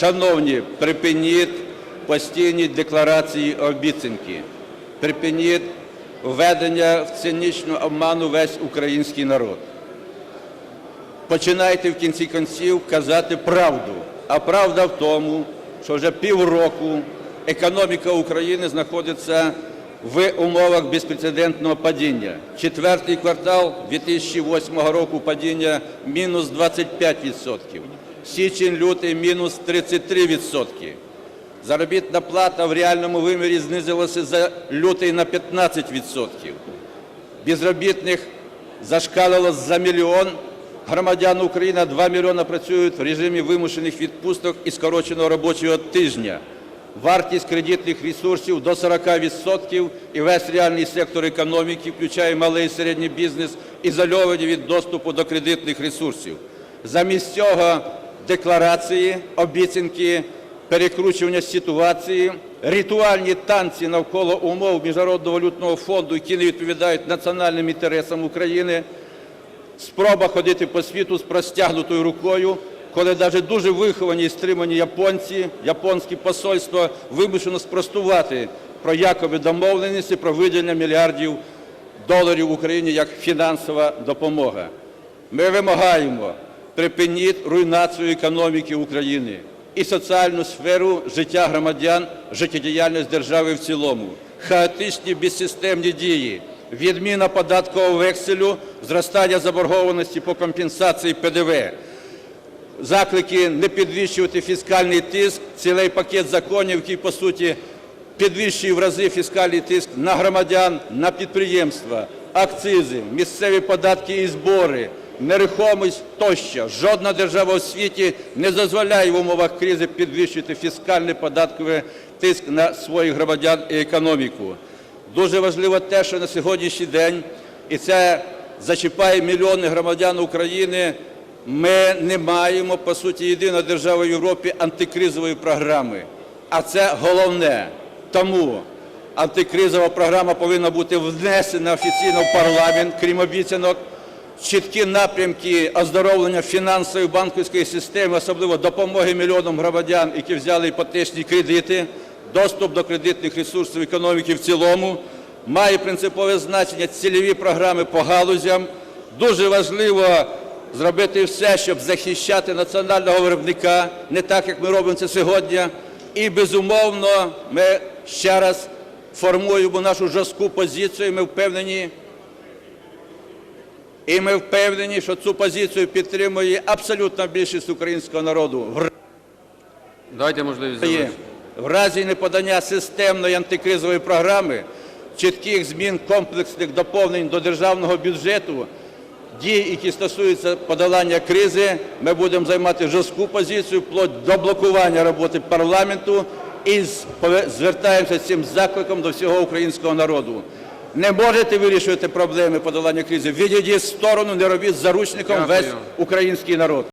Шановні, припиніть постійні декларації обіцянки. Припиніть введення в цинічну обману весь український народ. Починайте в кінці кінців казати правду. А правда в тому, що вже півроку економіка України знаходиться в умовах безпрецедентного падіння. Четвертий квартал 2008 року падіння мінус 25%. Січень-лютий мінус 33%. Заробітна плата в реальному вимірі знизилася за лютий на 15%. Безробітних зашкалило за мільйон. Громадян України 2 мільйони працюють в режимі вимушених відпусток і скороченого робочого тижня. Вартість кредитних ресурсів до 40% і весь реальний сектор економіки, включає малий і середній бізнес, ізольовані від доступу до кредитних ресурсів. Замість цього декларації, обіцянки, перекручування ситуації, ритуальні танці навколо умов Міжнародного валютного фонду, які не відповідають національним інтересам України, спроба ходити по світу з простягнутою рукою, коли навіть дуже виховані і стримані японці, японське посольство вимушено спростувати про якобі домовленості про виділення мільярдів доларів Україні як фінансова допомога. Ми вимагаємо припиніть руйнацію економіки України і соціальну сферу життя громадян, життєдіяльність держави в цілому, хаотичні безсистемні дії, відміна податкового векселю, зростання заборгованості по компенсації ПДВ, заклики не підвищувати фіскальний тиск, цілий пакет законів, який, по суті, підвищує в рази фіскальний тиск на громадян, на підприємства, акцизи, місцеві податки і збори, нерухомість тощо. Жодна держава у світі не дозволяє в умовах кризи підвищити фіскальний податковий тиск на своїх громадян і економіку. Дуже важливо те, що на сьогоднішній день, і це зачіпає мільйони громадян України, ми не маємо, по суті, єдина держава в Європі антикризової програми. А це головне. Тому антикризова програма повинна бути внесена офіційно в парламент, крім обіцянок. Чіткі напрямки оздоровлення фінансової банківської системи, особливо допомоги мільйонам громадян, які взяли іпотечні кредити, доступ до кредитних ресурсів економіки в цілому, має принципове значення цільові програми по галузям. Дуже важливо зробити все, щоб захищати національного виробника, не так, як ми робимо це сьогодні. І, безумовно, ми ще раз формуємо нашу жорстку позицію, ми впевнені, і ми впевнені, що цю позицію підтримує абсолютна більшість українського народу. Дайте можливість завершити. В разі неподання системної антикризової програми, чітких змін комплексних доповнень до державного бюджету, дій, які стосуються подолання кризи, ми будемо займати жорстку позицію вплоть до блокування роботи парламенту і звертаємося цим закликом до всього українського народу. Не можете вирішувати проблеми подолання кризи. Відійдіть в сторону, не робіть заручником весь український народ.